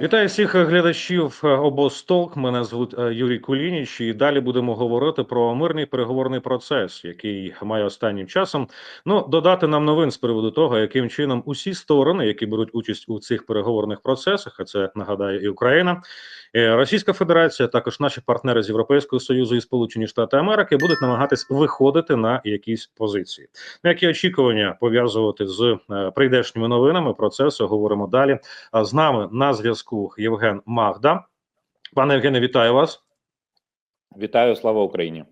Вітаю всіх глядачів е, обостолк. Мене звуть е, Юрій Кулініч, і далі будемо говорити про мирний переговорний процес, який має останнім часом ну додати нам новин з приводу того, яким чином усі сторони, які беруть участь у цих переговорних процесах, а це нагадає і Україна, е, Російська Федерація, також наші партнери з Європейського союзу і Сполучені Штати Америки будуть намагатись виходити на якісь позиції. На які очікування пов'язувати з прийдешніми новинами процесу говоримо далі. А з нами на зв'язку Євген Магда. Пане Євгене, вітаю вас. Вітаю, слава Україні.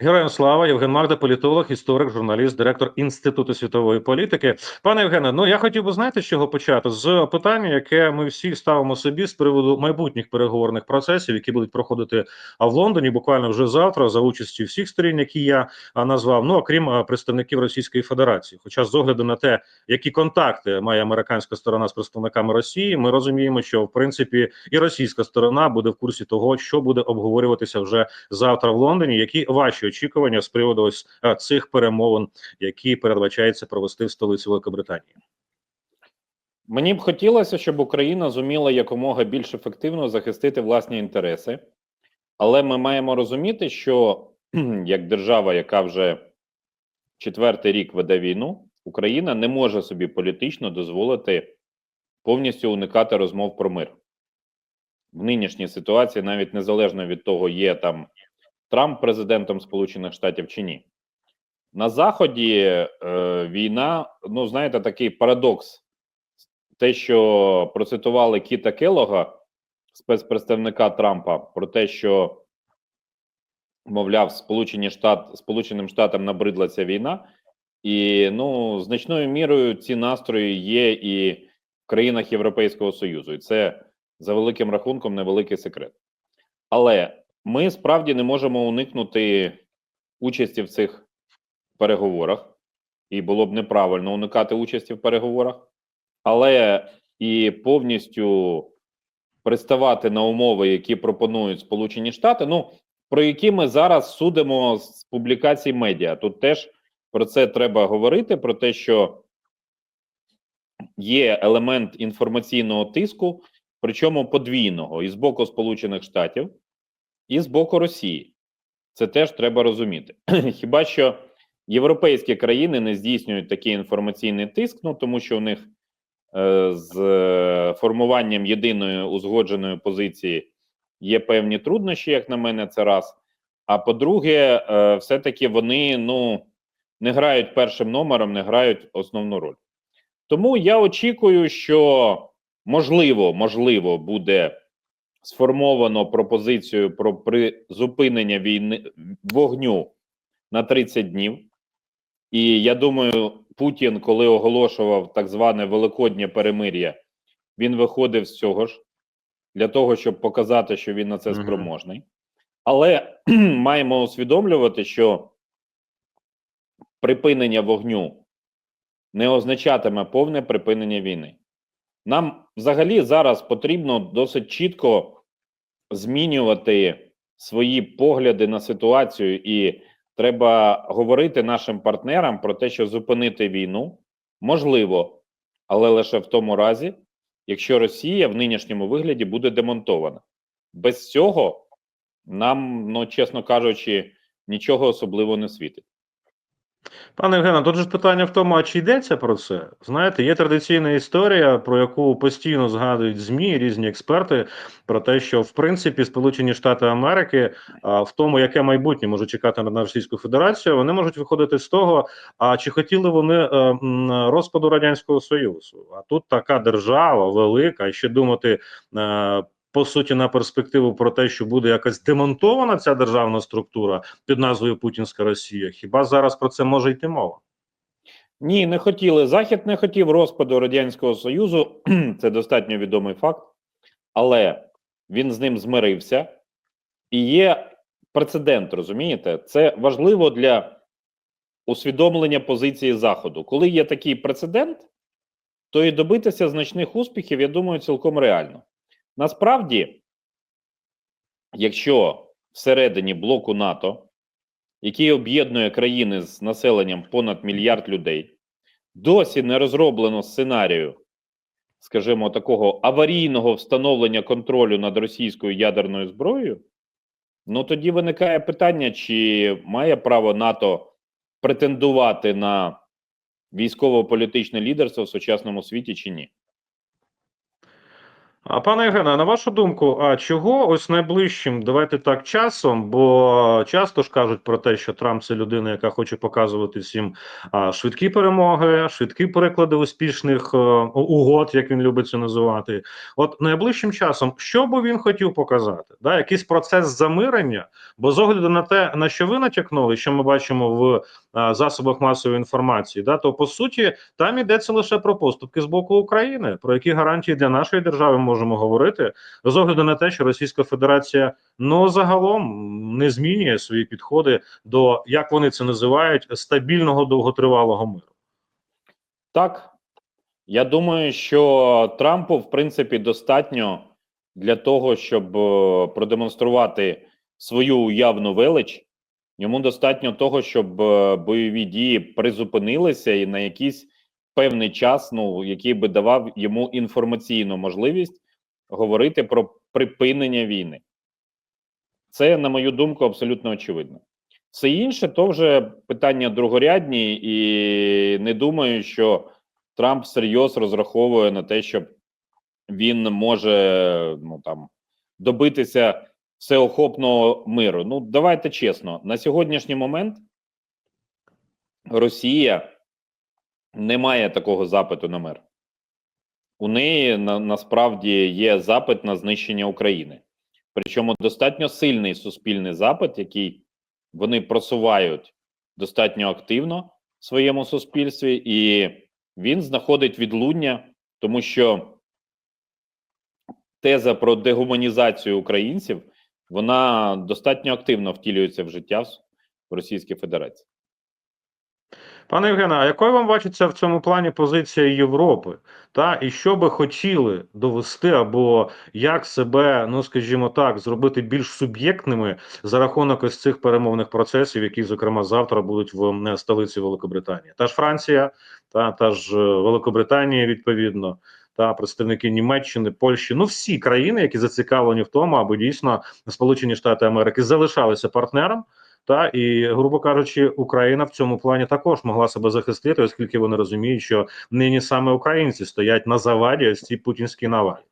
Героям слава Євген Магда, політолог, історик, журналіст, директор інституту світової політики. Пане Євгене, ну я хотів би знаєте, з чого почати з питання, яке ми всі ставимо собі з приводу майбутніх переговорних процесів, які будуть проходити в Лондоні, буквально вже завтра, за участю всіх сторін, які я назвав. Ну окрім представників Російської Федерації. Хоча з огляду на те, які контакти має американська сторона з представниками Росії, ми розуміємо, що в принципі і російська сторона буде в курсі того, що буде обговорюватися вже завтра в Лондоні. Які ваші очікування з приводу ось цих перемовин, які передбачається провести в столиці Великобританії? Мені б хотілося, щоб Україна зуміла якомога більш ефективно захистити власні інтереси, але ми маємо розуміти, що як держава, яка вже четвертий рік веде війну, Україна не може собі політично дозволити повністю уникати розмов про мир. В нинішній ситуації, навіть незалежно від того, є там Трамп президентом Сполучених Штатів чи ні. На Заході е, війна, ну знаєте, такий парадокс. Те, що процитували Кіта Келога, спецпредставника Трампа, про те, що, мовляв, Сполучені Штат, Сполученим Штатам набридла ця війна, і ну, значною мірою ці настрої є і в країнах Європейського Союзу. І це за великим рахунком невеликий секрет. Але ми справді не можемо уникнути участі в цих переговорах, і було б неправильно уникати участі в переговорах. Але і повністю приставати на умови, які пропонують Сполучені Штати, ну про які ми зараз судимо з публікацій медіа. Тут теж про це треба говорити: про те, що є елемент інформаційного тиску, причому подвійного і з боку Сполучених Штатів, і з боку Росії. Це теж треба розуміти. Хіба що європейські країни не здійснюють такий інформаційний тиск, ну тому що у них Е, з е, формуванням єдиної узгодженої позиції є певні труднощі, як на мене, це раз. А по-друге, е, все-таки вони ну не грають першим номером, не грають основну роль. Тому я очікую, що можливо, можливо, буде сформовано пропозицію про призупинення війни вогню на 30 днів. І я думаю, Путін, коли оголошував так зване великоднє перемир'я, він виходив з цього ж для того, щоб показати, що він на це спроможний. Але маємо усвідомлювати, що припинення вогню не означатиме повне припинення війни. Нам взагалі зараз потрібно досить чітко змінювати свої погляди на ситуацію і Треба говорити нашим партнерам про те, що зупинити війну можливо, але лише в тому разі, якщо Росія в нинішньому вигляді буде демонтована. Без цього нам, ну чесно кажучи, нічого особливо не світить. Пане Євгене, тут ж питання в тому, а чи йдеться про це? Знаєте, є традиційна історія, про яку постійно згадують ЗМІ, різні експерти, про те, що в принципі Сполучені Штати Америки в тому, яке майбутнє може чекати на Російську Федерацію, вони можуть виходити з того, а чи хотіли вони е, розпаду радянського союзу? А тут така держава велика, і ще думати. По суті на перспективу про те, що буде якась демонтована ця державна структура під назвою Путінська Росія. Хіба зараз про це може йти мова? Ні, не хотіли. Захід не хотів розпаду радянського союзу. Це достатньо відомий факт, але він з ним змирився і є прецедент. Розумієте, це важливо для усвідомлення позиції Заходу. Коли є такий прецедент, то і добитися значних успіхів, я думаю, цілком реально. Насправді, якщо всередині блоку НАТО, який об'єднує країни з населенням понад мільярд людей, досі не розроблено сценарію скажімо, такого аварійного встановлення контролю над російською ядерною зброєю, ну тоді виникає питання, чи має право НАТО претендувати на військово-політичне лідерство в сучасному світі чи ні. А пане Євгене, на вашу думку, а чого ось найближчим, давайте так, часом, бо часто ж кажуть про те, що Трамп це людина, яка хоче показувати всім а, швидкі перемоги, швидкі переклади успішних е, угод, як він любить це називати. От найближчим часом, що би він хотів показати? Да, якийсь процес замирення, бо з огляду на те, на що ви натякнули, що ми бачимо в а, засобах масової інформації, да, то по суті там йдеться лише про поступки з боку України, про які гарантії для нашої держави можемо говорити, з огляду на те, що Російська Федерація ну загалом не змінює свої підходи до як вони це називають стабільного довготривалого миру. Так, я думаю, що Трампу, в принципі, достатньо для того, щоб е, продемонструвати свою уявну велич. Йому достатньо того, щоб е, бойові дії призупинилися і на якийсь певний час, ну який би давав йому інформаційну можливість говорити про припинення війни. Це, на мою думку, абсолютно очевидно. Все інше то вже питання другорядні, і не думаю, що Трамп всерйоз розраховує на те, щоб він може ну там добитися всеохопного миру. Ну, давайте чесно, на сьогоднішній момент Росія не має такого запиту на мир. У неї на, насправді є запит на знищення України. Причому достатньо сильний суспільний запит, який вони просувають достатньо активно в своєму суспільстві, і він знаходить відлуння, тому що теза про дегуманізацію українців вона достатньо активно втілюється в життя в Російській Федерації. Пане Євгене, а якою вам бачиться в цьому плані позиція Європи? Та і що би хотіли довести, або як себе, ну скажімо так, зробити більш суб'єктними за рахунок ось цих перемовних процесів, які, зокрема, завтра будуть в столиці Великобританії? Та ж Франція, та, та ж е, Великобританія, відповідно. Та представники Німеччини, Польщі, ну всі країни, які зацікавлені в тому, аби дійсно Сполучені Штати Америки залишалися партнером, та і, грубо кажучи, Україна в цьому плані також могла себе захистити, оскільки вони розуміють, що нині саме українці стоять на заваді ось цій путінській навалі.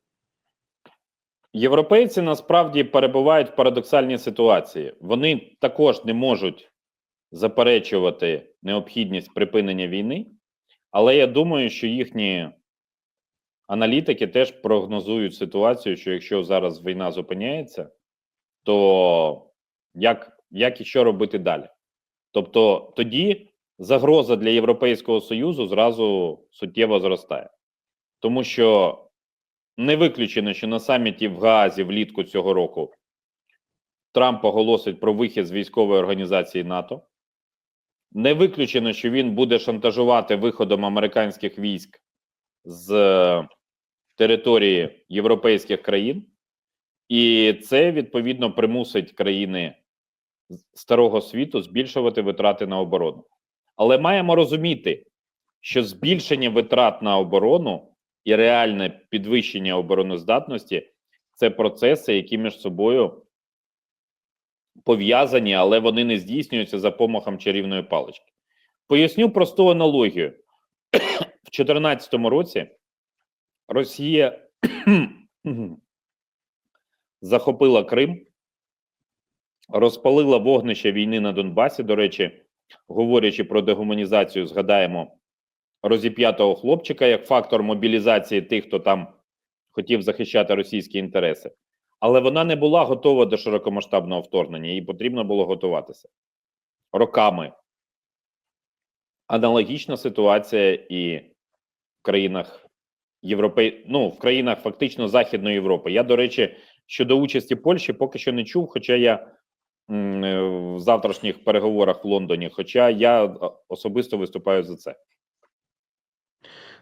Європейці насправді перебувають в парадоксальній ситуації. Вони також не можуть заперечувати необхідність припинення війни, але я думаю, що їхні аналітики теж прогнозують ситуацію, що якщо зараз війна зупиняється, то як, як і що робити далі? Тобто тоді загроза для Європейського Союзу зразу суттєво зростає, тому що не виключено, що на саміті в Гаазі влітку цього року Трамп оголосить про вихід з військової організації НАТО. Не виключено, що він буде шантажувати виходом американських військ з е, території європейських країн, і це відповідно примусить країни старого світу збільшувати витрати на оборону. Але маємо розуміти, що збільшення витрат на оборону і реальне підвищення обороноздатності це процеси, які між собою пов'язані, але вони не здійснюються за помахом чарівної палички. Поясню просту аналогію. В 2014 році Росія захопила Крим, розпалила вогнище війни на Донбасі. До речі, говорячи про дегуманізацію, згадаємо розіп'ятого хлопчика як фактор мобілізації тих, хто там хотів захищати російські інтереси. Але вона не була готова до широкомасштабного вторгнення, їй потрібно було готуватися роками. Аналогічна ситуація і в країнах Європей... ну, в країнах фактично Західної Європи. Я, до речі, щодо участі Польщі поки що не чув, хоча я в завтрашніх переговорах в Лондоні, хоча я е, особисто виступаю за це.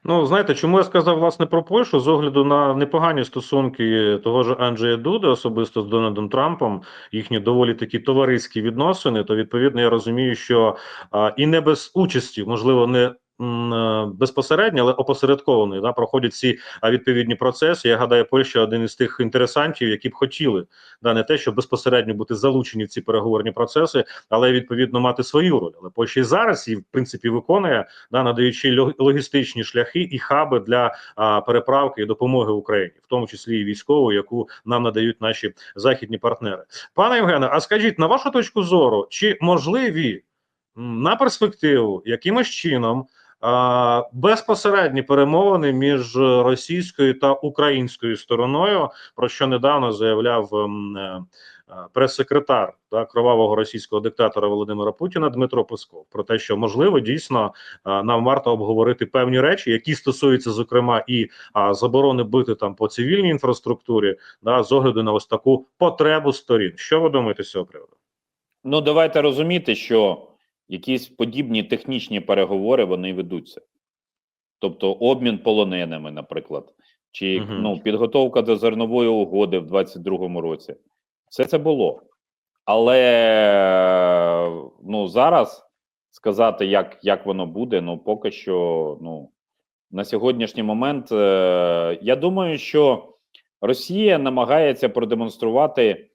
Ну, знаєте, чому я сказав власне про Польщу з огляду на непогані стосунки того ж Анджея Дуди, особисто з Дональдом Трампом, їхні доволі такі товариські відносини, то відповідно я розумію, що а, і не без участі, можливо, не е, безпосередньо, але опосередкований, да, проходять ці відповідні процеси. Я гадаю, Польща один із тих інтересантів, які б хотіли да, не те, щоб безпосередньо бути залучені в ці переговорні процеси, але відповідно мати свою роль. Але Польща і зараз її в принципі виконує, да, надаючи логістичні шляхи і хаби для а, переправки і допомоги Україні, в тому числі і військової, яку нам надають наші західні партнери. Пане Євгене, а скажіть на вашу точку зору, чи можливі на перспективу якимось чином безпосередні перемовини між російською та українською стороною, про що недавно заявляв ем, е, е, прес-секретар та кровавого російського диктатора Володимира Путіна Дмитро Песков, про те, що можливо дійсно нам варто обговорити певні речі, які стосуються зокрема і заборони бити там по цивільній інфраструктурі, да, з огляду на ось таку потребу сторін. Що ви думаєте з цього приводу? Ну, давайте розуміти, що якісь подібні технічні переговори вони ведуться. Тобто обмін полоненими, наприклад, чи Мгм. ну, підготовка до зернової угоди в 22-му році. Все це було. Але ну, зараз сказати, як, як воно буде, ну поки що ну, на сьогоднішній момент, е, я думаю, що Росія намагається продемонструвати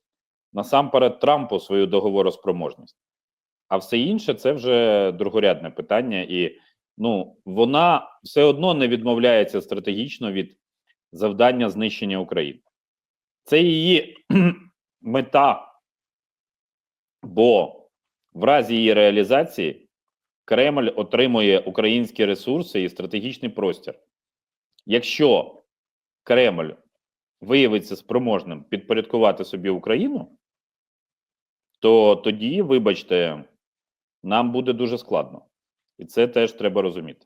насамперед Трампу свою договороспроможність. А все інше це вже другорядне питання, і ну вона все одно не відмовляється стратегічно від завдання знищення України. Це її мета, бо в разі її реалізації Кремль отримує українські ресурси і стратегічний простір. Якщо Кремль виявиться спроможним підпорядкувати собі Україну, то тоді, вибачте, нам буде дуже складно. І це теж треба розуміти.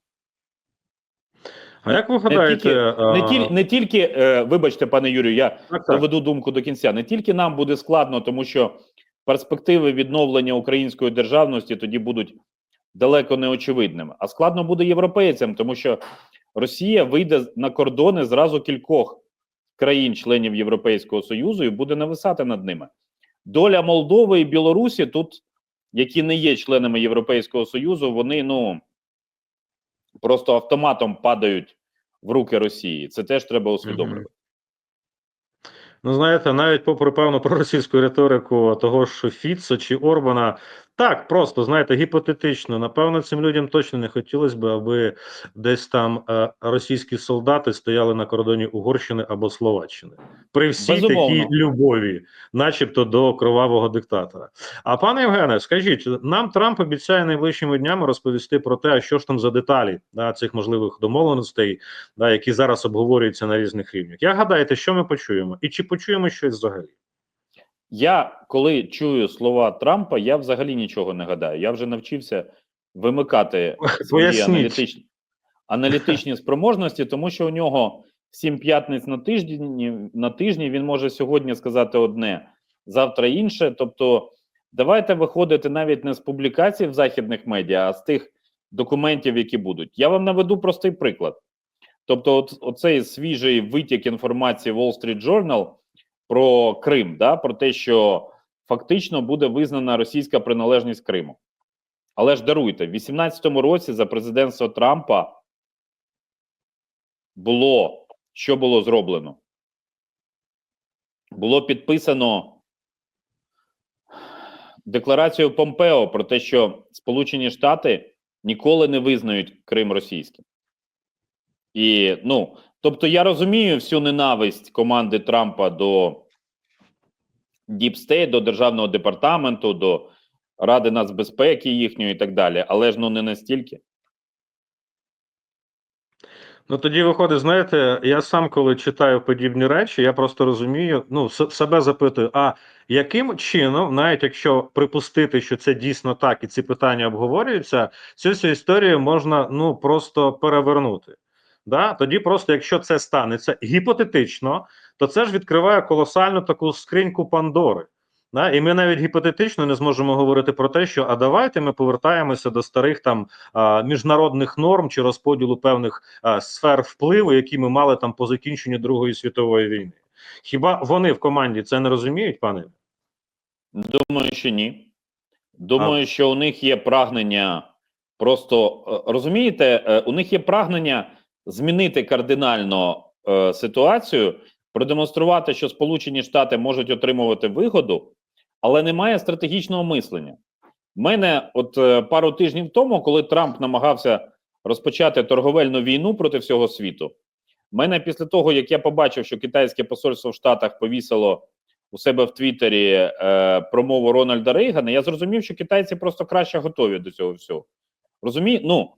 А як ви Не гадаєте, тільки, не, а, тіль, не тільки е, вибачте, пане Юрію, я так, так. доведу думку до кінця. Не тільки нам буде складно, тому що перспективи відновлення української державності тоді будуть далеко не очевидними, а складно буде європейцям, тому що Росія вийде на кордони зразу кількох країн-членів Європейського Союзу і буде нависати над ними. Доля Молдови і Білорусі тут, які не є членами Європейського Союзу, вони ну просто автоматом падають в руки Росії. Це теж треба усвідомлювати. Ну, знаєте, навіть попри певну проросійську риторику того ж Фіцо чи Орбана, так просто знаєте, гіпотетично, напевно, цим людям точно не хотілося б, аби десь там е, російські солдати стояли на кордоні Угорщини або Словаччини. При всій Безумовно. такій любові, начебто до кровавого диктатора. А пане Євгене, скажіть, нам Трамп обіцяє найближчими днями розповісти про те, а що ж там за деталі да, цих можливих домовленостей, да, які зараз обговорюються на різних рівнях. Як гадаєте, що ми почуємо? І чи почуємо щось взагалі? Я коли чую слова Трампа, я взагалі нічого не гадаю. Я вже навчився вимикати свої Поясніть. аналітичні, аналітичні спроможності, тому що у нього сім п'ятниць на тижні на тижні він може сьогодні сказати одне, завтра інше. Тобто, давайте виходити навіть не з публікацій в західних медіа, а з тих документів, які будуть. Я вам наведу простий приклад. Тобто, от, оцей свіжий витік інформації Wall Street Journal про Крим, да, про те, що фактично буде визнана російська приналежність Криму. Але ж даруйте, в 18-му році за президентства Трампа було що було зроблено? Було підписано декларацію Помпео про те, що Сполучені Штати ніколи не визнають Крим російським. І ну, тобто, я розумію всю ненависть команди Трампа до State, до державного департаменту, до Ради нацбезпеки їхньої і так далі, але ж ну не настільки. Ну тоді виходить, знаєте, я сам, коли читаю подібні речі, я просто розумію, ну себе запитую, а яким чином, навіть якщо припустити, що це дійсно так, і ці питання обговорюються, цю всю історію можна ну просто перевернути. Да? Тоді, просто якщо це станеться гіпотетично, то це ж відкриває колосальну таку скриньку Пандори. Да? І ми навіть гіпотетично не зможемо говорити про те, що а давайте ми повертаємося до старих там а, міжнародних норм чи розподілу певних а, сфер впливу, які ми мали там по закінченню Другої світової війни. Хіба вони в команді це не розуміють, пане? Думаю, що ні. Думаю, що у них є прагнення Просто е, розумієте, е, у них є прагнення змінити кардинально е, ситуацію, продемонструвати, що Сполучені Штати можуть отримувати вигоду, але немає стратегічного мислення. У мене, от е, пару тижнів тому, коли Трамп намагався розпочати торговельну війну проти всього світу, в мене після того, як я побачив, що китайське посольство в Штатах повісило у себе в Твіттері е, промову Рональда Рейгана, я зрозумів, що китайці просто краще готові до цього всього. Розуміє? Ну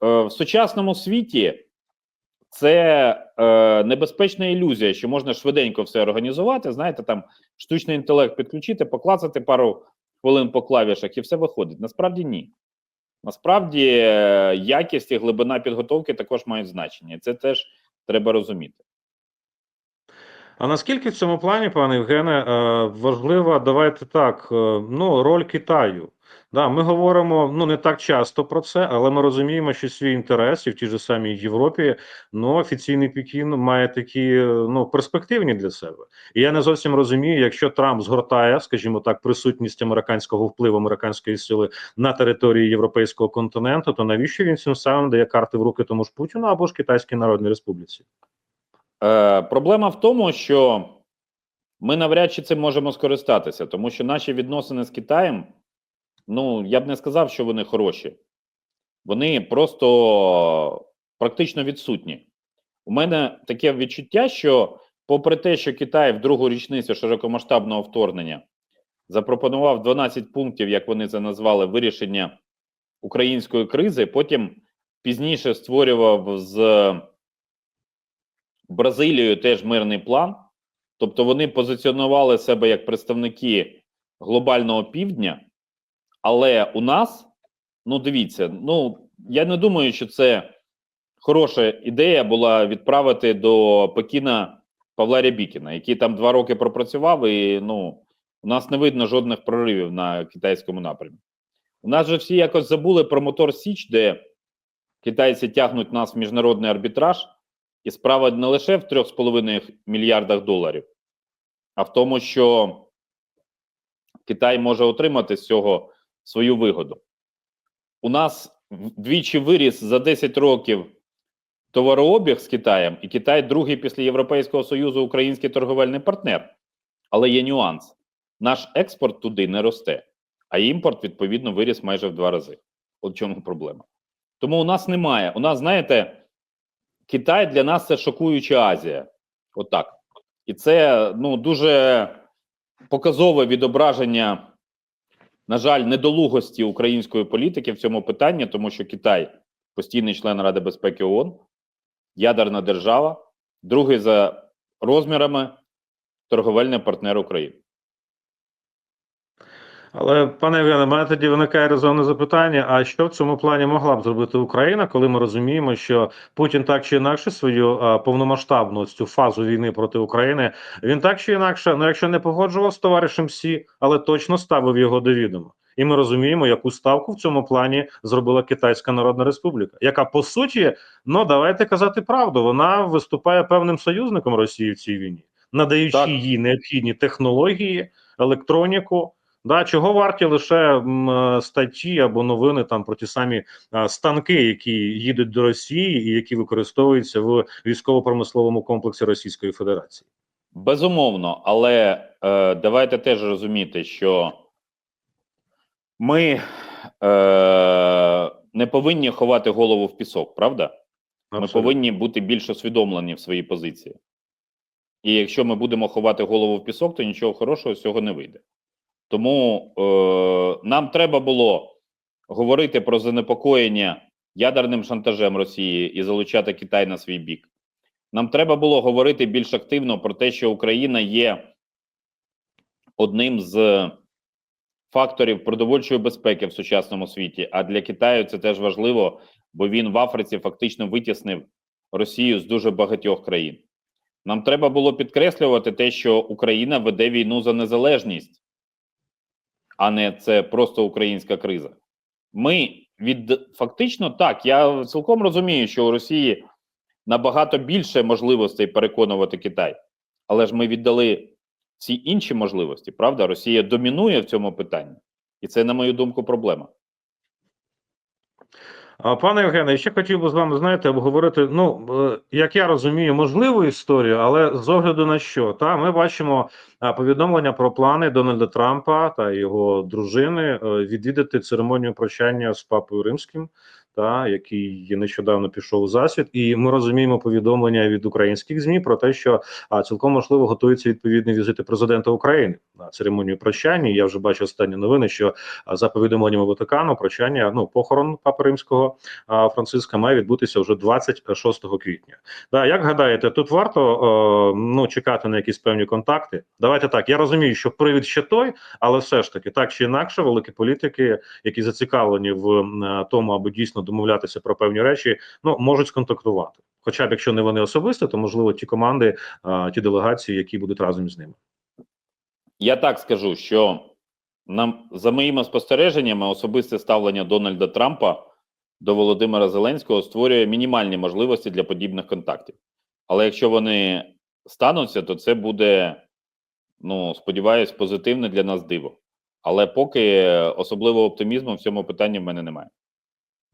в сучасному світі це е, небезпечна ілюзія, що можна швиденько все організувати. Знаєте, там штучний інтелект підключити, поклацати пару хвилин по клавішах, і все виходить. Насправді ні. Насправді е, якість і глибина підготовки також мають значення. Це теж треба розуміти. А наскільки в цьому плані, пане Євгене, е, важлива, давайте так, е, ну, роль Китаю? Да, ми говоримо ну не так часто про це, але ми розуміємо, що свій інтерес і в тій же самій Європі ну офіційний Пекін має такі ну перспективні для себе. І я не зовсім розумію, якщо Трамп згортає, скажімо так, присутність американського впливу американської сили на території європейського континенту, то навіщо він цим самим дає карти в руки тому ж Путіну або ж Китайській Народній Республіці? Е, проблема в тому, що ми навряд чи цим можемо скористатися, тому що наші відносини з Китаєм, ну я б не сказав, що вони хороші. Вони просто практично відсутні. У мене таке відчуття, що, попри те, що Китай в другу річницю широкомасштабного вторгнення запропонував 12 пунктів, як вони це назвали, вирішення української кризи, потім пізніше створював з Бразилією теж мирний план. Тобто вони позиціонували себе як представники глобального півдня, але у нас, ну дивіться, ну я не думаю, що це хороша ідея була відправити до Пекіна Павла Рябікіна, який там два роки пропрацював, і ну у нас не видно жодних проривів на китайському напрямі. У нас же всі якось забули про мотор Січ, де китайці тягнуть нас в міжнародний арбітраж. І справа не лише в 3,5 мільярдах доларів, а в тому, що Китай може отримати з цього свою вигоду. У нас двічі виріс за 10 років товарообіг з Китаєм, і Китай другий після Європейського Союзу український торговельний партнер. Але є нюанс: наш експорт туди не росте, а імпорт, відповідно, виріс майже в два рази. От в чому проблема. Тому у нас немає. У нас, знаєте. Китай для нас це шокуюча Азія. Отак. І це ну, дуже показове відображення, на жаль, недолугості української політики в цьому питанні, тому що Китай постійний член Ради безпеки ООН, ядерна держава, другий за розмірами торговельний партнер України. Але, пане Євгене, мене тоді виникає резонне запитання: а що в цьому плані могла б зробити Україна, коли ми розуміємо, що Путін так чи інакше свою а, повномасштабну цю фазу війни проти України він так чи інакше, ну якщо не погоджував з товаришем Сі, але точно ставив його до відома. І ми розуміємо, яку ставку в цьому плані зробила Китайська Народна Республіка, яка по суті, ну давайте казати правду, вона виступає певним союзником Росії в цій війні, надаючи Так. їй необхідні технології, електроніку. Да, чого варті лише м, е, статті або новини там про ті самі а, станки, які їдуть до Росії і які використовуються в військово-промисловому комплексі Російської Федерації? Безумовно, але е, давайте теж розуміти, що ми е, не повинні ховати голову в пісок, правда? Ми повинні бути більш усвідомлені в своїй позиції. І якщо ми будемо ховати голову в пісок, то нічого хорошого з цього не вийде. Тому е, нам треба було говорити про занепокоєння ядерним шантажем Росії і залучати Китай на свій бік. Нам треба було говорити більш активно про те, що Україна є одним з факторів продовольчої безпеки в сучасному світі. А для Китаю це теж важливо, бо він в Африці фактично витіснив Росію з дуже багатьох країн. Нам треба було підкреслювати те, що Україна веде війну за незалежність, а не це просто українська криза. Ми від фактично так, я цілком розумію, що у Росії набагато більше можливостей переконувати Китай, але ж ми віддали ці інші можливості. Правда, Росія домінує в цьому питанні, і це, на мою думку, проблема. Пане Євгене, ще хотів би з вами знаєте обговорити. Ну е, як я розумію, можливу історію, але з огляду на що та ми бачимо повідомлення про плани Дональда Трампа та його дружини е, відвідати церемонію прощання з папою римським, та який нещодавно пішов у засвіт, і ми розуміємо повідомлення від українських змі про те, що а цілком можливо готуються відповідні візити президента України на церемонію прощання. Я вже бачу останні новини, що а, за повідомленнями Ватикану прощання, ну похорон папи римського а, Франциска має відбутися вже 26 квітня. Да, як гадаєте, тут варто е, ну чекати на якісь певні контакти? Давайте так. Я розумію, що привід ще той, але все ж таки, так чи інакше, великі політики, які зацікавлені в тому, аби дійсно домовлятися про певні речі, ну можуть сконтактувати. Хоча б якщо не вони особисто, то можливо ті команди, ті делегації, які будуть разом з ними. Я так скажу, що нам за моїми спостереженнями особисте ставлення Дональда Трампа до Володимира Зеленського створює мінімальні можливості для подібних контактів. Але якщо вони стануться, то це буде, ну сподіваюсь, позитивне для нас диво. Але поки особливого оптимізму в цьому питанні в мене немає.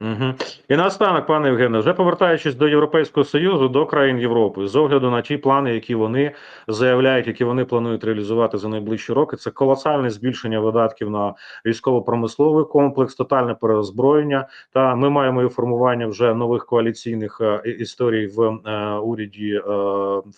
Угу. І наостанок, пане Євгене, вже повертаючись до Європейського союзу, до країн Європи, з огляду на ті плани, які вони заявляють, які вони планують реалізувати за найближчі роки, це колосальне збільшення видатків на військово-промисловий комплекс, тотальне переозброєння. Та ми маємо і формування вже нових коаліційних е, історій в е, уряді е,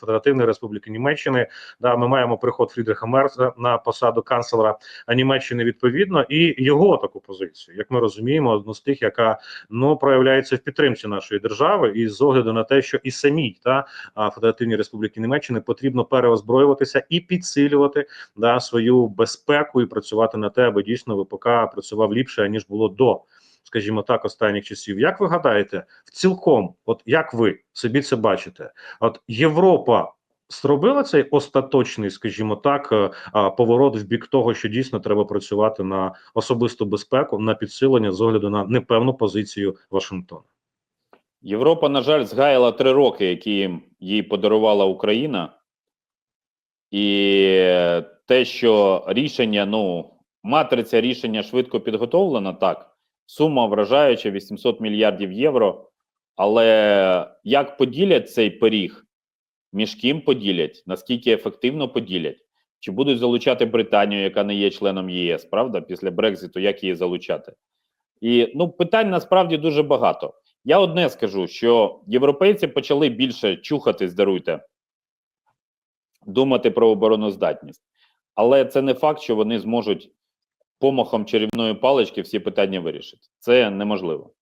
Федеративної Республіки Німеччини. Да, ми маємо приход Фрідріха Мерца на посаду канцлера Німеччини відповідно, і його таку позицію, як ми розуміємо, одну з тих, яка ну проявляється в підтримці нашої держави, і з огляду на те, що і самій та Федеративній Республіки Німеччини потрібно переозброюватися і підсилювати да свою безпеку і працювати на те, аби дійсно ВПК працював ліпше ніж було до. Скажімо так, останніх часів. Як ви гадаєте, в цілком, от як ви собі це бачите? От Європа зробила цей остаточний, скажімо так, е, поворот в бік того, що дійсно треба працювати на особисту безпеку, на підсилення з огляду на непевну позицію Вашингтона. Європа, на жаль, згаяла три роки, які їй подарувала Україна, і те, що рішення, ну, матриця рішення швидко підготовлена, так, сума вражаюча 800 мільярдів євро. Але як поділять цей пиріг, між ким поділять, наскільки ефективно поділять? Чи будуть залучати Британію, яка не є членом ЄС, правда, після Брекзиту, як її залучати? І ну, питань насправді дуже багато. Я одне скажу, що європейці почали більше чухатись, даруйте, думати про обороноздатність. Але це не факт, що вони зможуть помахом чарівної палички всі питання вирішити. Це неможливо.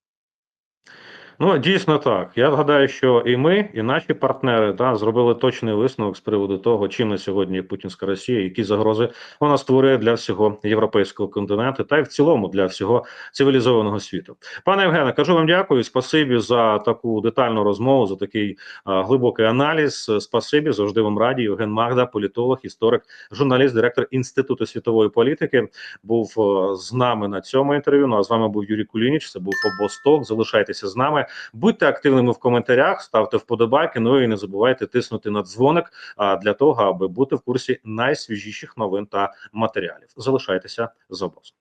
Ну дійсно так. Я гадаю, що і ми, і наші партнери да, зробили точний висновок з приводу того, чим на сьогодні путінська Росія, які загрози вона створює для всього європейського континенту, та й в цілому для всього цивілізованого світу. Пане Євгене, кажу вам дякую. Спасибі за таку детальну розмову, за такий а, глибокий аналіз. Спасибі, завжди вам раді. Євген Магда, політолог, історик, журналіст, директор інституту світової політики, був з нами на цьому інтерв'ю. Ну а з вами був Юрій Кулініч. Це був Обосток. Залишайтеся з нами. Будьте активними в коментарях, ставте вподобайки. Ну і не забувайте тиснути на дзвоник для того, аби бути в курсі найсвіжіших новин та матеріалів. Залишайтеся з обозом.